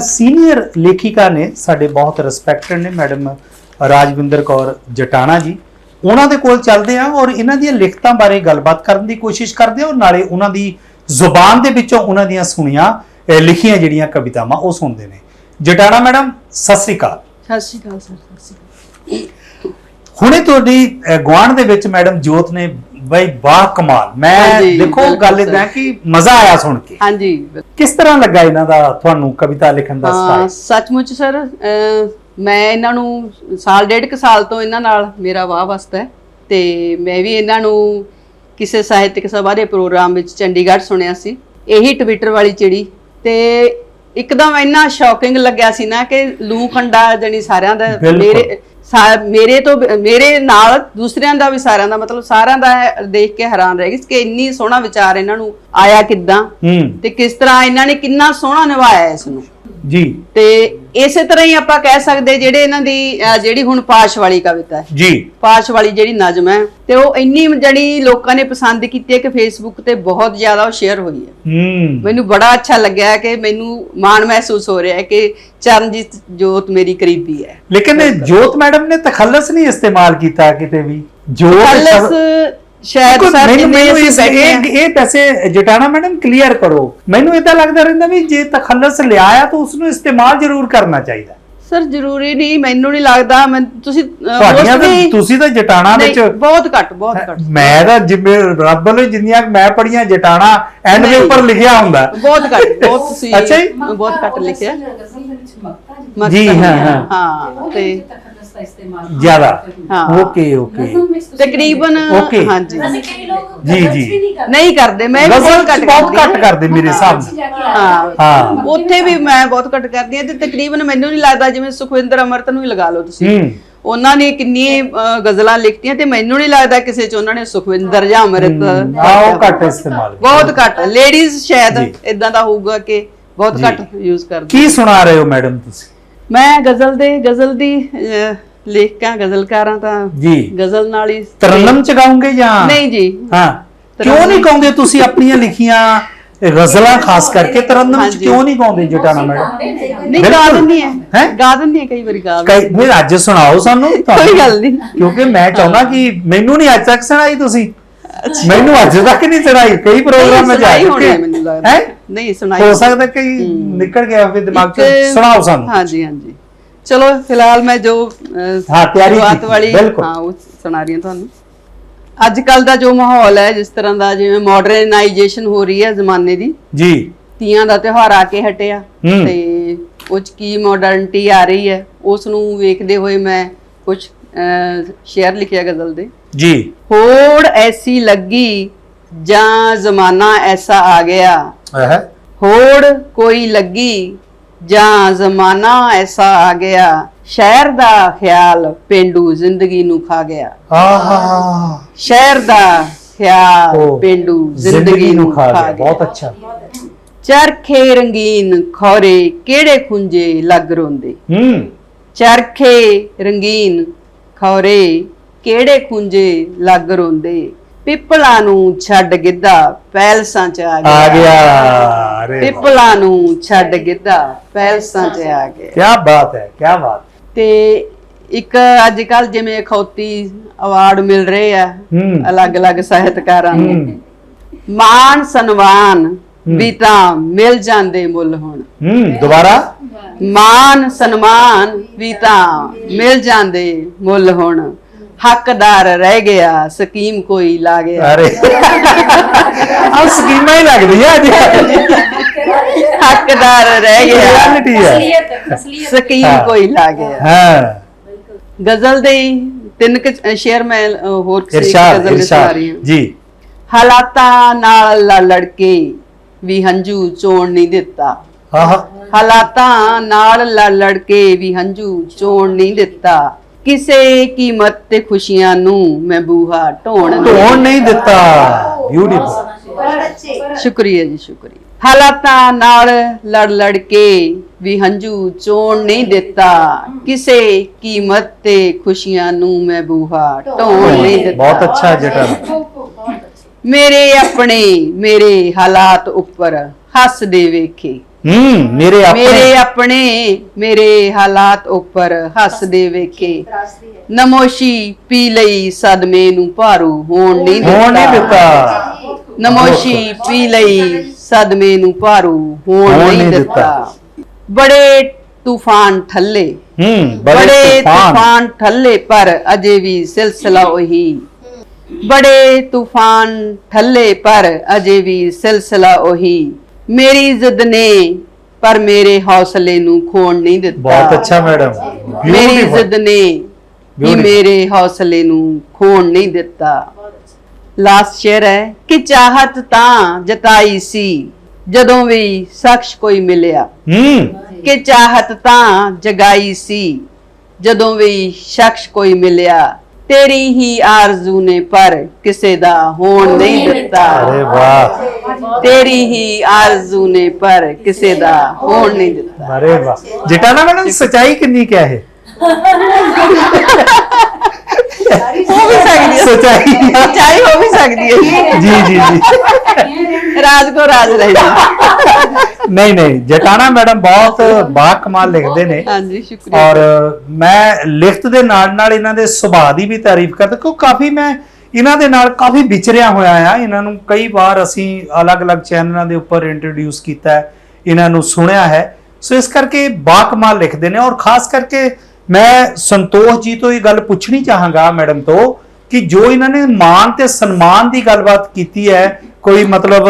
Senior ਲੇਖਿਕਾ ਨੇ ਸਾਡੇ ਬਹੁਤ ਰਿਸਪੈਕਟਡ ਨੇ ਮੈਡਮ ਰਾਜਵਿੰਦਰ ਕੌਰ ਜਟਾਣਾ ਜੀ। ਉਹਨਾਂ ਦੇ ਕੋਲ ਚੱਲਦੇ ਆ ਔਰ ਇਹਨਾਂ ਦੀਆਂ ਲਿਖਤਾਂ ਬਾਰੇ ਗੱਲਬਾਤ ਕਰਨ ਦੀ ਕੋਸ਼ਿਸ਼ ਕਰਦੇ ਆ ਔਰ ਨਾਲੇ ਉਹਨਾਂ ਦੀ ਜ਼ੁਬਾਨ ਦੇ ਵਿੱਚੋਂ ਉਹਨਾਂ ਦੀਆਂ ਸੁਣੀਆਂ ਲਿਖੀਆਂ ਜਿਹੜੀਆਂ ਕਵਿਤਾਵਾਂ ਉਹ ਸੁਣਦੇ ਨੇ। ਜਟਾਣਾ ਮੈਡਮ ਸਤਿ ਸ੍ਰੀ ਅਕਾਲ। ਸਤਿ ਸ਼੍ਰੀ ਅਕਾਲ ਸਰ ਸਤਿ ਸ਼੍ਰੀ ਅਕਾਲ। ਹੁਣੇ ਤੁਹਾਡੀ ਗੁਆਂਢ ਦੇ ਵਿੱਚ ਮੈਡਮ ਜੋਤ ਨੇ ਬਈ ਬਾਹ ਕਮਾਲ। ਮੈਂ ਹਾਂਜੀ, ਦੇਖੋ ਬਿਲਕੁਲ ਗੱਲ। ਇਦਾਂ ਕਿ ਮਜ਼ਾ ਆਇਆ ਸੁਣ ਕੇ। ਹਾਂਜੀ। ਕਿਸ ਤਰ੍ਹਾਂ ਲੱਗਾ ਇਹਨਾਂ ਦਾ ਤੁਹਾਨੂੰ ਕਵਿਤਾ ਲਿਖਣ ਦਾ ਹਾਂ ਸਟਾਈਲ ਸੱਚਮੁੱਚ ਸਰ ਮੈਂ ਇਹਨਾਂ ਨੂੰ ਸਾਲ ਡੇਢ ਕੁ ਸਾਲ ਤੋਂ ਇਹਨਾਂ ਨਾਲ ਮੇਰਾ ਵਾਹ ਵਸਤਾ ਹੈ ਤੇ ਮੈਂ ਵੀ ਇਹਨਾਂ ਨੂੰ ਕਿਸੇ ਸਾਹਿਤਕ ਸਭਾ ਦੇ ਪ੍ਰੋਗਰਾਮ ਵਿੱਚ ਚੰਡੀਗੜ੍ਹ ਸੁਣਿਆ ਸੀ। ਇਹੀ ਟਵਿੱਟਰ ਵਾਲੀ ਚਿੜੀ ਤੇ ਇੱਕਦਮ ਇੰਨਾ ਸ਼ੌਕਿੰਗ ਲੱਗਿਆ ਸੀ ਨਾ ਕਿ ਲੂ ਖੰਡਾ ਜਣੀ ਸਾਰਿਆਂ ਦਾ ਬਿਲਕੁਲ। ਮੇਰੇ ਮੇਰੇ ਤੋਂ ਮੇਰੇ ਨਾਲ ਦੂਸਰਿਆਂ ਦਾ ਵੀ ਸਾਰਿਆਂ ਦਾ ਮਤਲਬ ਸਾਰਿਆਂ ਦਾ ਦੇਖ ਕੇ ਹੈਰਾਨ ਰਹਿ ਗਈ ਕਿ ਇੰਨੀ ਸੋਹਣਾ ਵਿਚਾਰ ਇਹਨਾਂ ਨੂੰ ਆਇਆ ਕਿੱਦਾਂ ਤੇ ਕਿਸ ਤਰ੍ਹਾਂ ਇਹਨਾਂ ਨੇ ਕਿੰਨਾ ਸੋਹਣਾ ਨਿਭਾਇਆ ਇਸ ਨੂੰ। ਜੀ। ਤੇ ਇਸੇ ਤਰ੍ਹਾਂ ਹੀ ਆਪਾਂ ਕਹਿ ਸਕਦੇ ਜਿਹੜੇ ਇਹਨਾਂ ਦੀ ਅਹ, ਜਿਹੜੀ ਹੁਣ ਪਾਸ਼ ਵਾਲੀ ਕਵਿਤਾ ਹੈ। ਜੀ। ਪਾਸ਼ ਵਾਲੀ ਜਿਹੜੀ ਨਜ਼ਮ ਹੈ ਤੇ ਉਹ ਇੰਨੀ ਜਿਹੜੀ ਲੋਕਾਂ ਨੇ ਪਸੰਦ ਕੀਤੀ ਹੈ ਕਿ ਫੇਸਬੁੱਕ ਤੇ ਬਹੁਤ ਜ਼ਿਆਦਾ ਉਹ ਸ਼ੇਅਰ ਹੋਈ ਹੈ। ਹੂੰ। ਮੈਨੂੰ ਬੜਾ ਅੱਛਾ ਲੱਗਿਆ ਕਿ ਮੈਨੂੰ ਮਾਣ ਮਹਿਸੂਸ ਹੋ ਰਿਹਾ ਹੈ ਕਿ ਚਰਨਜੀਤ ਜੋਤ ਮੇਰੀ ਕਰੀਬੀ ਹੈ। ਲੇਕਿਨ ਇਹ ਜੋਤ ਮੈਡਮ ਨੇ ਤਖੱਲਸ ਨਹੀਂ ਇਸਤੇਮਾਲ ਕੀਤਾ ਕਿਤੇ ਵੀ? ਜੋਤ ਕਲਸ ਸ਼ਾਇਦ ਸਰ ਮੈਨੂੰ ਜਿੰਨੇ ਅਸੀਂ ਬੈਠੇ ਹਾਂ। ਇਹ ਇਹ ਪੈਸੇ ਜਟਾਣਾ ਮੈਡਮ ਕਲੀਅਰ ਕਰੋ। ਮੈਨੂੰ ਇਦਾਂ ਲੱਗਦਾ ਰਹਿੰਦਾ ਵੀ ਜੇ ਤਖੱਲਸ ਲਿਆ ਆ ਤਾਂ ਉਸ ਨੂੰ ਇਸਤੇਮਾਲ ਜ਼ਰੂਰ ਕਰਨਾ ਚਾਹੀਦਾ। ਸਰ ਜ਼ਰੂਰੀ ਨਹੀਂ ਮੈਨੂੰ ਨਹੀਂ ਲੱਗਦਾ। ਮੈਂ ਤੁਸੀਂ ਤੁਹਾਡੀਆਂ ਤਾਂ ਤੁਸੀਂ ਤਾਂ ਜਟਾਣਾ ਵਿੱਚ ਬਹੁਤ ਘੱਟ ਬਹੁਤ ਘੱਟ। ਮੈਂ ਤਾਂ ਜਿਵੇਂ ਰੱਬ ਵੱਲੋਂ ਜਿੰਨੀਆਂ ਮੈਂ ਪੜੀਆਂ ਜਟਾਣਾ ਐਂਡ ਦੇ। ਉੱਪਰ ਲਿਖਿਆ ਹੁੰਦਾ। ਬਹੁਤ ਘੱਟ ਬਹੁਤ ਤੁਸੀਂ ਅੱਛਾ ਜੀ? ਬਹੁਤ ਘੱਟ ਲਿਖਿਆ। ਜੀ, ਹਾਂ, ਹਾਂ। ਹਾਂ ਤੇ ਜ਼ਿਆਦਾ। ਹਾਂ। ਓਕੇ ਓਕੇ ਤਕਰੀਬਨ Okay. ਹਾਂਜੀ। ਜੀ, ਜੀ। ਨਹੀਂ ਕਰਦੇ। ਮੈਂ ਵੀ ਬਹੁਤ ਘੱਟ ਬਹੁਤ ਘੱਟ ਕਰਦੇ ਮੇਰੇ ਹਿਸਾਬ ਨਾਲ। ਹਾਂ। ਹਾਂ। ਉੱਥੇ ਵੀ ਮੈਂ ਬਹੁਤ ਘੱਟ ਕਰਦੀ ਹਾਂ ਤੇ ਤਕਰੀਬਨ ਮੈਨੂੰ ਨਹੀਂ ਲੱਗਦਾ ਜਿਵੇਂ ਸੁਖਵਿੰਦਰ ਅਮਰਤ ਨੂੰ ਹੀ ਲਗਾ ਲਓ ਤੁਸੀਂ। ਹੂੰ। ਉਹਨਾਂ ਨੇ ਕਿੰਨੀ ਅਹ, ਗਜ਼ਲਾਂ ਲਿਖਤੀਆਂ ਤੇ ਮੈਨੂੰ ਨਹੀਂ ਲੱਗਦਾ ਕਿਸੇ ਚ ਉਹਨਾਂ ਨੇ ਸੁਖਵਿੰਦਰ ਜਾਂ ਅਮਰਤ ਉਹ ਘੱਟ ਇਸਤੇਮਾਲ। ਬਹੁਤ ਘੱਟ। ਲੇਡੀਜ਼ ਸ਼ਾਇਦ ਜੀ। ਇਦਾਂ ਦਾ ਹੋਊਗਾ ਕਿ ਬਹੁਤ ਜੀ। ਘੱਟ ਯੂਜ਼ ਕਰਦੇ ਕੀ ਸੁਣਾ ਰਹੇ ਹੋ ਮੈਡਮ ਤੁਸੀਂ? ਮੈਂ ਗਜ਼ਲ ਦੇ ਗਜ਼ਲ ਦੀ ਲੇਖਕਾਂ ਗਜ਼ਲਕਾਰਾਂ ਤਾਂ ਜੀ। ਗਜ਼ਲ ਨਾਲ ਹੀ ਤਰਨਮ ਚ ਗਾਉਂਗੇ ਜਾਂ? ਨਹੀਂ ਜੀ। ਹਾਂ। ਕਿਉਂ ਨਹੀਂ ਗਾਉਂਦੇ ਤੁਸੀਂ ਆਪਣੀਆਂ ਲਿਖੀਆਂ ਗਜ਼ਲਾਂ ਖਾਸ ਕਰਕੇ? ਤਰਨਮ ਚ। ਕਿਉਂ ਨਹੀਂ ਗਾਉਂਦੇ ਜਟਾਣਾ ਮੈਡਮ? ਨਹੀਂ ਗਾ। ਦਿੰਦੀ ਹੈ। ਹੈਂ? ਗਾ ਦਿੰਦੀ ਹੈ ਕਈ ਵਾਰੀ ਗਾ ਕਈ ਫਿਰ ਅੱਜ ਸੁਣਾਓ ਸਾਨੂੰ ਕੋਈ ਗੱਲ ਨਹੀਂ। ਕਿਉਂਕਿ ਮੈਂ ਚਾਹੁੰਦਾ ਕਿ ਮੈਨੂੰ ਨਹੀਂ ਅੱਜ ਤੱਕ ਸੁਣਾਈ ਤੁਸੀਂ। ਮੈਨੂੰ ਅੱਜ ਤੱਕ ਨਹੀਂ ਸੁਣਾਈ ਕਈ ਪ੍ਰੋਗਰਾਮ ਮੈਂ ਜਾ ਸੁਣਾਈ ਹੋਣੀ ਹੈ ਚੁੱਕੇ ਮੈਨੂੰ ਲੱਗਦਾ। ਹੈ ਨਹੀਂ ਸੁਣਾਈ ਹੋ ਸਕਦਾ ਕਿ ਨਿਕਲ ਗਿਆ ਹੋਵੇ ਦਿਮਾਗ ਤੋਂ ਸੁਣਾਓ ਸਾਨੂੰ। ਹਾਂਜੀ ਹਾਂਜੀ। ਚਲੋ ਫਿਲਹਾਲ ਮੈਂ ਜੋ ਹਾਂ, ਤਿਆਰੀ ਵਾਲੀ। ਹਾਂ ਉਹ ਸੁਣਾ ਰਹੀ ਹਾਂ ਤੁਹਾਨੂੰ। ਅੱਜ ਕੱਲ ਦਾ ਜੋ ਮਾਹੌਲ ਹੈ ਜਿਸ ਤਰ੍ਹਾਂ ਦਾ ਜਿਵੇਂ ਮਾਡਰਨਾਈਜੇਸ਼ਨ ਹੋ ਰਹੀ ਹੈ ਜ਼ਮਾਨੇ ਦੀ ਜੀ। ਤੀਆਂ ਦਾ ਤਿਉਹਾਰ ਆ ਕੇ ਹਟਿਆ। ਤੇ ਉਹ 'ਚ ਕੀ ਮਾਡਰਨਿਟੀ ਆ ਰਹੀ ਹੈ ਉਸ ਨੂੰ ਵੇਖਦੇ ਹੋਏ ਮੈਂ ਕੁਝ ਸ਼ੇਅਰ ਲਿਖਿਆ ਗਜ਼ਲ ਦੇ। ਜੀ। ਹੋੜ ਐਸੀ ਲੱਗੀ ਜਾਂ ਜ਼ਮਾਨਾ ਐਸਾ ਆ ਗਿਆ। ਹੈ ਹੋੜ ਕੋਈ ਲੱਗੀ ਜਾਂ ਜ਼ਮਾਨਾ ਐਸਾ ਆ ਗਿਆ। ਸ਼ਹਿਰ ਦਾ ਖਿਆਲ ਪਿੰਡੂ ਜ਼ਿੰਦਗੀ ਨੂੰ ਖਾ ਗਿਆ। ਆਹਾ। ਸ਼ਹਿਰ ਦਾ ਖਿਆਲ ਪਿੰਡੂ ਜ਼ਿੰਦਗੀ ਨੂੰ ਖਾ ਗਿਆ। ਬਹੁਤ ਅੱਛਾ। ਚਰਖੇ ਰੰਗੀਨ ਖੋਰੇ ਕਿਹੜੇ ਖੁੰਝੇ ਲੱਗ ਰੋਂਦੇ? ਹੂੰ। ਚਰਖੇ ਰੰਗੀਨ ਖੋਰੇ ਕਿਹੜੇ ਖੁੰਝੇ ਲੱਗ ਰੋਂਦੇ? ਪਿੱਪਲਾਂ ਨੂੰ ਛੱਡ ਗਿੱਧਾ ਪੈਲਸਾਂ ਚ ਆ ਗਿਆ। ਆ ਗਿਆ। ਅਰੇ ਪਿੱਪਲਾਂ ਨੂੰ ਛੱਡ ਗਿੱਧਾ ਪੈਲਸਾਂ ਚ ਆ ਗਿਆ। ਕੀ ਬਾਤ ਹੈ ਕੀ ਬਾਤ। ਤੇ ਇੱਕ ਅੱਜ ਕੱਲ ਜਿਵੇਂ ਅਖੌਤੀ ਅਵਾਰਡ ਮਿਲ ਰਹੇ ਆ ਹੂੰ। ਅਲੱਗ-ਅਲੱਗ ਸਾਹਿਤਕਾਰਾਂ ਨੂੰ। ਮਾਨ ਸਨਮਾਨ ਵੀ ਤਾਂ ਮਿਲ ਜਾਂਦੇ ਮੁੱਲ ਹੁਣ। ਹੂੰ ਦੁਬਾਰਾ? ਮਾਨ ਸਨਮਾਨ ਵੀ ਤਾਂ ਮਿਲ ਜਾਂਦੇ ਮੁੱਲ ਹੁਣ। ਹੱਕਦਾਰ ਰਹਿ ਗਿਆ ਸਕੀਮ ਕੋਈ ਲਾ ਗਿਆ। ਅਰੇ। ਆ ਸਕੀਮਾਂ ਹੀ ਲੱਗਦੀਆਂ ਅੱਜ। ਹੱਕਦਾਰ ਰਹਿ ਗਿਆ। ਰਿਐਲਿਟੀ ਹੈ। ਸਕੀਮ ਹਾਂ। ਕੋਈ ਲਾ ਗਿਆ। ਹਾਂ। ਗਜ਼ਲ ਦੇ ਹੀ ਤਿੰਨ ਕੁ ਸ਼ੇਰ ਮੈਂ ਹੋਰ ਕਿਸੇ ਇੱਕ ਇਰਸ਼ਾਦ ਗਜ਼ਲ ਦੇ ਸੁਣਾ ਇਰਸ਼ਾਦ ਰਹੀ ਹਾਂ। ਜੀ। ਹਾਲਾਤਾਂ ਨਾਲ ਲ- ਲੜ ਕੇ ਵੀ ਹੰਝੂ ਚੋਣ ਨਹੀਂ ਦਿੱਤਾ। ਆਹ। ਹਾਲਾਤਾਂ ਨਾਲ ਲ- ਲੜ ਕੇ ਵੀ ਹੰਝੂ ਚੋਣ ਨਹੀਂ ਦਿੱਤਾ। ਕਿਸੇ ਕੀਮਤ ਤੇ ਖੁਸ਼ੀਆਂ ਨੂੰ ਮੈਂ ਬੂਹਾ ਢੋਣ ਨਹੀਂ ਢੋਣ ਨਹੀਂ ਦਿੱਤਾ। ਬਿਊਟੀਫੁਲ ਸ਼ੁਕਰੀਆ ਜੀ ਸ਼ੁਕਰੀਆ। ਹਾਲਾਤਾਂ ਨਾਲ ਲੜ ਲੜ ਕੇ ਵੀ ਹੰਝੂ ਚੋਣ ਨਹੀਂ ਦਿੱਤਾ। ਕਿਸੇ ਕੀਮਤ ਤੇ ਖੁਸ਼ੀਆਂ ਨੂੰ ਮੈਂ ਬੂਹਾ ਢੋਣ ਨਹੀਂ ਦਿੱਤਾ। ਬਹੁਤ ਅੱਛਾ ਜਟਨ ਮੇਰੇ ਆਪਣੇ ਮੇਰੇ ਹਾਲਾਤ ਉੱਪਰ ਹੱਸਦੇ ਵੇਖੇ। ਹੂੰ ਮੇਰੇ ਆਪਣੇ। ਮੇਰੇ ਆਪਣੇ ਮੇਰੇ ਹਾਲਾਤ ਉੱਪਰ ਹੱਸਦੇ ਵੇਖੇ। ਨਮੋਸ਼ੀ ਪੀ ਲਈ ਸਦਮੇ ਨੂੰ ਭਾਰੂ ਹੋਣ ਨਹੀਂ ਹੋਣ ਨਹੀਂ ਦਿੱਤਾ। ਨਮੋਸ਼ੀ ਪੀ ਲਈ ਸਦਮੇ ਨੂੰ ਭਾਰੂ ਹੋਣ ਨਹੀਂ ਦਿੱਤਾ। ਬੜੇ ਤੂਫਾਨ ਠੱਲੇ। ਹੂੰ ਬੜੇ ਤੂਫਾਨ ਠੱਲੇ ਪਰ ਅਜੇ ਵੀ ਸਿਲਸਿਲਾ ਉਹੀ। ਬੜੇ ਤੂਫਾਨ ਠੱਲੇ ਪਰ ਅਜੇ ਵੀ ਸਿਲਸਿਲਾ ਉਹੀ। ਮੇਰੀ ਜ਼ਿੱਦ ਨੇ ਪਰ ਮੇਰੇ ਹੌਸਲੇ ਨੂੰ ਖੋਣ ਨਹੀਂ ਦਿੱਤਾ। ਬਹੁਤ ਅੱਛਾ ਮੈਡਮ। ਮੇਰੀ Beautiful. ਜ਼ਿੱਦ ਨੇ ਵੀ Beautiful. ਮੇਰੇ ਹੌਸਲੇ ਨੂੰ ਖੋਣ ਨਹੀਂ ਦਿੱਤਾ। ਲਾਸਟ ਸ਼ੇਰ ਹੈ ਕਿ ਚਾਹਤ ਤਾਂ ਜਤਾਈ ਸੀ ਜਦੋਂ ਵੀ ਸ਼ਖਸ ਕੋਈ ਮਿਲਿਆ। ਹੂੰ। ਕਿ ਚਾਹਤ ਤਾਂ ਜਗਾਈ ਸੀ ਜਦੋਂ ਵੀ ਸ਼ਖਸ ਕੋਈ ਮਿਲਿਆ। ਤੇਰੀ ਹੀ ਆਰਜ਼ੂ ਨੇ ਪਰ ਕਿਸੇ ਦਾ ਹੋਣ ਨਹੀਂ ਦਿੱਤਾ। ਅਰੇ ਵਾਹ। ਤੇਰੀ ਹੀ ਆਰਜ਼ੂ ਨੇ ਪਰ ਕਿਸੇ ਦਾ ਹੋਣ ਨਹੀਂ ਦਿੱਤਾ। ਅਰੇ ਵਾਹ। ਜਟਾਣਾ ਮੈਡਮ ਸਚਾਈ ਕਿੰਨੀ ਕਿਆ ਹੈ ਹੋ ਵੀ ਸਕਦੀ ਹੈ। ਸਚਾਈ ਸੱਚਾਈ ਹੋ ਵੀ ਸਕਦੀ ਹੈ। ਜੀ ਜੀ ਜੀ। ਰਾਜ ਕੋ ਰਾਜ ਰਹੇ ਨਹੀਂ ਨਹੀਂ ਜਟਾਣਾ ਮੈਡਮ ਬਹੁਤ ਬਾ ਕਮਾਲ ਲਿਖਦੇ ਨੇ। ਹਾਂਜੀ ਸ਼ੁਕਰੀਆ। ਔਰ ਮੈਂ ਲਿਖਤ ਦੇ ਨਾਲ ਨਾਲ ਇਹਨਾਂ ਦੇ ਸੁਭਾਅ ਦੀ ਵੀ ਤਾਰੀਫ ਕਰਦਾ ਕਿਉਂ ਕਾਫੀ ਮੈਂ ਇਹਨਾਂ ਦੇ ਨਾਲ ਕਾਫੀ ਵਿਚਰਿਆ ਹੋਇਆ ਆ ਇਹਨਾਂ ਨੂੰ ਕਈ ਵਾਰ ਅਸੀਂ ਅਲੱਗ-ਅਲੱਗ ਚੈਨਲਾਂ ਦੇ ਉੱਪਰ ਇੰਟਰੋਡਿਊਸ ਕੀਤਾ ਹੈ ਇਹਨਾਂ ਨੂੰ ਸੁਣਿਆ ਹੈ। ਸੋ ਇਸ ਕਰਕੇ ਬਾ ਕਮਾਲ ਲਿਖਦੇ ਨੇ ਔਰ ਖਾਸ ਕਰਕੇ ਮੈਂ ਸੰਤੋਖ ਜੀ ਤੋਂ ਇਹ ਗੱਲ ਪੁੱਛਣੀ ਚਾਹਾਂਗਾ ਮੈਡਮ ਤੋਂ ਕਿ ਜੋ ਇਹਨਾਂ ਨੇ ਮਾਣ ਤੇ ਸਨਮਾਨ ਦੀ ਗੱਲਬਾਤ ਕੀਤੀ ਹੈ ਕੋਈ ਮਤਲਬ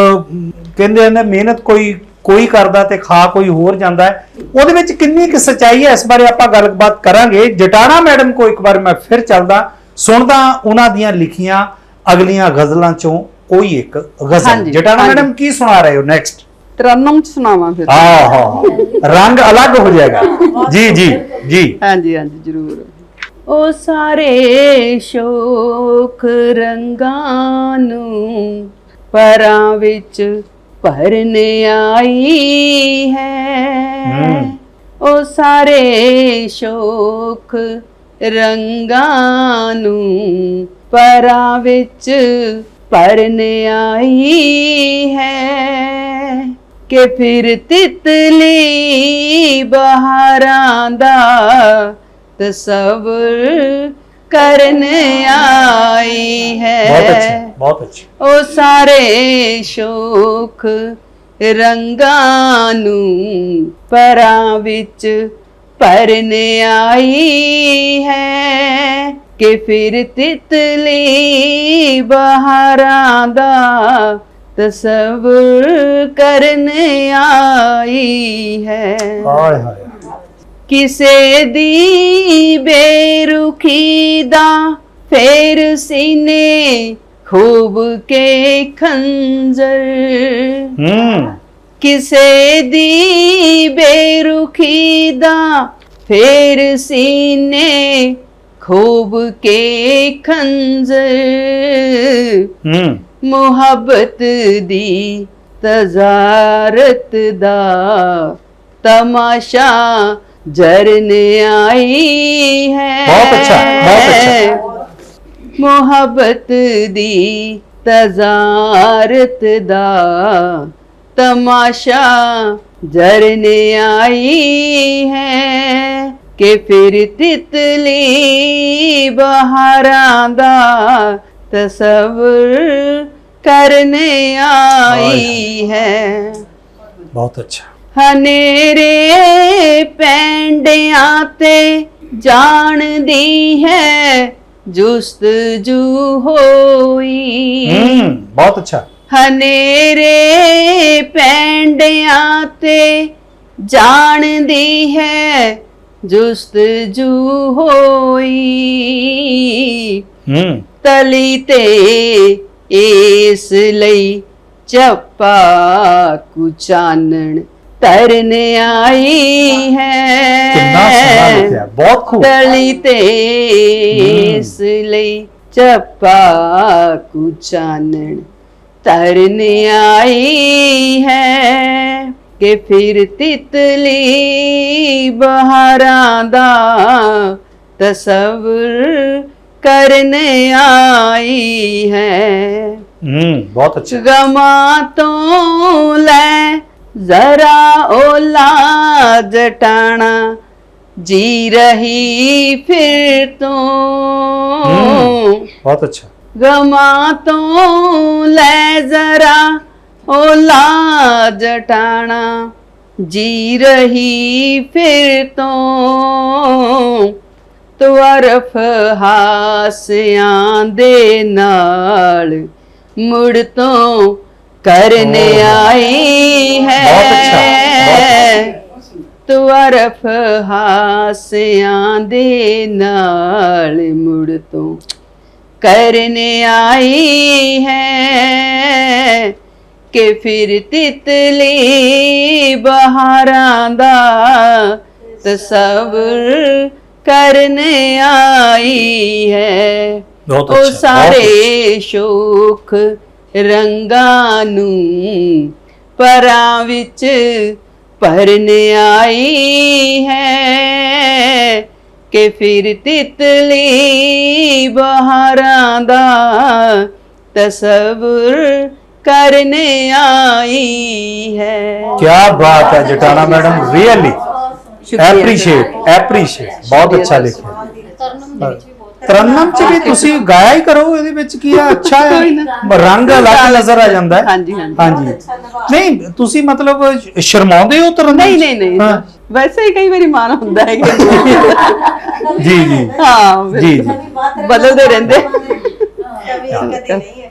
ਕਹਿੰਦੇ ਨੇ ਮਿਹਨਤ ਕੋਈ ਕੋਈ ਕਰਦਾ ਤੇ ਖਾ ਕੋਈ ਹੋਰ ਜਾਂਦਾ ਹੈ ਉਹਦੇ ਵਿੱਚ ਕਿੰਨੀ ਕੁ ਸਚਾਈ ਹੈ? ਇਸ ਬਾਰੇ ਆਪਾਂ ਗੱਲਬਾਤ ਕਰਾਂਗੇ। ਜਟਾਣਾ ਮੈਡਮ ਕੋ ਇੱਕ ਵਾਰ ਮੈਂ ਫਿਰ ਚੱਲਦਾ ਸੁਣਦਾ ਉਹਨਾਂ ਦੀਆਂ ਲਿਖੀਆਂ ਅਗਲੀਆਂ ਗਜ਼ਲਾਂ ਚੋਂ ਕੋਈ ਇੱਕ ਗਜ਼ਲ। ਜਟਾਣਾ। ਮੈਡਮ ਕੀ ਸੁਣਾ ਰਹੇ ਹੋ? ਨੈਕਸਟ ਤਰਨਮ ਚ ਸੁਣਾਵਾਂ ਫਿਰ। ਆਹ ਰੰਗ ਅਲੱਗ ਹੋ ਜਾਏਗਾ। ਜੀ ਜੀ ਜੀ। ਹਾਂਜੀ ਹਾਂਜੀ ਜ਼ਰੂਰ। ਉਹ ਸਾਰੇ ਸ਼ੋਕ ਰੰਗਾਂ ਨੂੰ ਪਰਾਂ ਵਿੱਚ ਭਰਨ ਆਈ ਹੈ। ਉਹ ਸਾਰੇ ਸ਼ੋਕ ਰੰਗਾਂ ਨੂੰ ਪਰਾਂ ਵਿੱਚ ਭਰਨ ਆਈ ਹੈ। ਕਿ ਫਿਰ ਤਿਤਲੀ ਬਹਾਰਾਂ ਦਾ ਤਸਵਰ ਕਰਨ ਆਈ ਹੈ। ਬਹੁਤ ਅੱਛਾ ਬਹੁਤ ਅੱਛਾ। ਉਹ ਸਾਰੇ ਸ਼ੋਕ ਰੰਗਾਂ ਨੂੰ ਪਰਾਂ ਵਿੱਚ ਭਰਨ ਆਈ ਹੈ ਕਿ ਫਿਰ ਤਿਤਲੀ ਬਹਾਰਾਂ ਦਾ ਤਸਵਰ ਕਰਨ ਆਈ ਹੈ। ਹਾਏ ਹਾਏ। ਕਿਸੇ ਦੀ ਬੇਰੁਖੀ ਦਾ ਫੇਰ ਸੀਨੇ ਖੂਬ ਕੇ ਖੰਜਰ। ਹੂੰ। ਕਿਸੇ ਦੀ ਬੇਰੁਖੀ ਦਾ ਫੇਰ ਸੀਨੇ ਖੂਬ ਕੇ ਖੰਜਰ। ਹੂੰ। ਮੁਹੱਬਤ ਦੀ ਤਜ਼ਾਰਤ ਦਾ ਤਮਾਸ਼ਾ ਜਰਨ ਆਈ ਹੈ ਬਹੁਤ ਅੱਛਾ, ਬਹੁਤ ਅੱਛਾ। ਮੁਹੱਬਤ ਦੀ ਤਜ਼ਾਰਤ ਦਾ ਤਮਾਸ਼ਾ ਜਰਨ ਆਈ ਹੈ ਕਿ ਫਿਰ ਤਿਤਲੀ ਬਹਾਰਾਂ ਦਾ ਤਸਵਰ ਕਰਨ ਆਈ ਹੈ ਬਹੁਤ ਅੱਛਾ ਹਨੇਰੇ ਪੈਂਡਿਆਂ ਤੇ ਜਾਣਦੀ ਹੈ ਜੁਸਤਜੂ ਹੋਈ ਹੂੰ ਬਹੁਤ ਅੱਛਾ ਹਨੇਰੇ ਪੈਂਡਿਆਂ ਤੇ ਜਾਣਦੀ ਹੈ ਜੁਸਤਜੂ ਹੋਈ ਹੂੰ ਤਲੀ ਤੇ ਇਸ ਲਈ ਚੱਪਾ ਕੁਚਾਨਣ ਤਰਨ ਆਈ ਹੈ। ਕਿੰਨਾ ਸੋਹਣਾ ਲਿਖਿਆ ਬਹੁਤ ਖੂਬ। ਤਲੀ ਤੇ ਇਸ ਲਈ ਚੱਪਾ ਕੁਚਾਨਣ ਤਰਨ ਆਈ ਹੈ ਕਿ ਫਿਰ ਤਿਤਲੀ ਬਹਾਰਾਂ ਦਾ ਤਸਵਰ ਕਰਨ ਆਈ ਹੈ ਹੂੰ ਬਹੁਤ ਅੱਛਾ ਗਮਾਂ ਤੋਂ ਲੈ जरा ओला जटाना जी रही फिर तो ਬਹੁਤ ਅੱਛਾ ਗਮਾ ਤੋਂ ਲੈ ਜ਼ਰਾ ਓਲਾ ਜਟਾਣਾ ਜੀ ਰਹੀ ਫਿਰ ਤੋਂ ਤੁਰਫ ਹਾਸਿਆਂ ਦੇ ਨਾਲ ਮੁੜ ਤੋਂ ਕਰਨ ਆਈ ਹੈ। ਤੁਰਫ ਹਾਸਿਆਂ ਦੇ ਨਾਲ ਮੁੜ ਤੋਂ ਕਰਨ ਆਈ ਹੈ ਕਿ ਫਿਰ ਤਿਤਲੀ ਬਹਾਰਾਂ ਦਾ ਤਸਵਰ ਕਰਨ ਆਈ ਹੈ। ਬਹੁਤ ਉਹ ਅੱਛਾ, ਸਾਰੇ ਸ਼ੋਖ ਰੰਗਾਂ ਨੂੰ ਪਰਾਂ ਵਿੱਚ ਭਰਨ ਆਈ ਹੈ ਕਿ ਫਿਰ ਤਿਤਲੀ ਬਹਾਰਾਂ ਦਾ ਤਸਵਰ ਕਰਨ ਆਈ ਹੈ। ਕੀ ਬਾਤ ਹੈ Jatana madam really appreciate appreciate ਬਹੁਤ ਅੱਛਾ ਲਿਖਿਆ ਤਰਨਮ ਚ ਵੀ ਤੁਸੀਂ ਗਾਇਆ ਹੀ ਕਰੋ ਇਹਦੇ ਵਿੱਚ ਕੀ ਆ? ਅੱਛਾ ਹੈ। ਰੰਗ ਅਲੱਗ ਨਜ਼ਰ ਆ ਜਾਂਦਾ ਹੈ। ਹਾਂਜੀ ਹਾਂਜੀ। ਨਹੀਂ ਤੁਸੀਂ ਮਤਲਬ ਸ਼ਰਮਾਉਂਦੇ ਹੋ ਤਰਨਮ ਨਹੀਂ ਨਹੀਂ ਨਹੀਂ। ਵੈਸੇ ਹੀ ਕਈ ਵਾਰੀ ਮਾਨ ਹੁੰਦਾ ਹੈ। ਜੀ ਜੀ। ਹਾਂ ਜੀ ਬਦਲਦੇ ਰਹਿੰਦੇ। ਕਦੇ ਨਹੀਂ।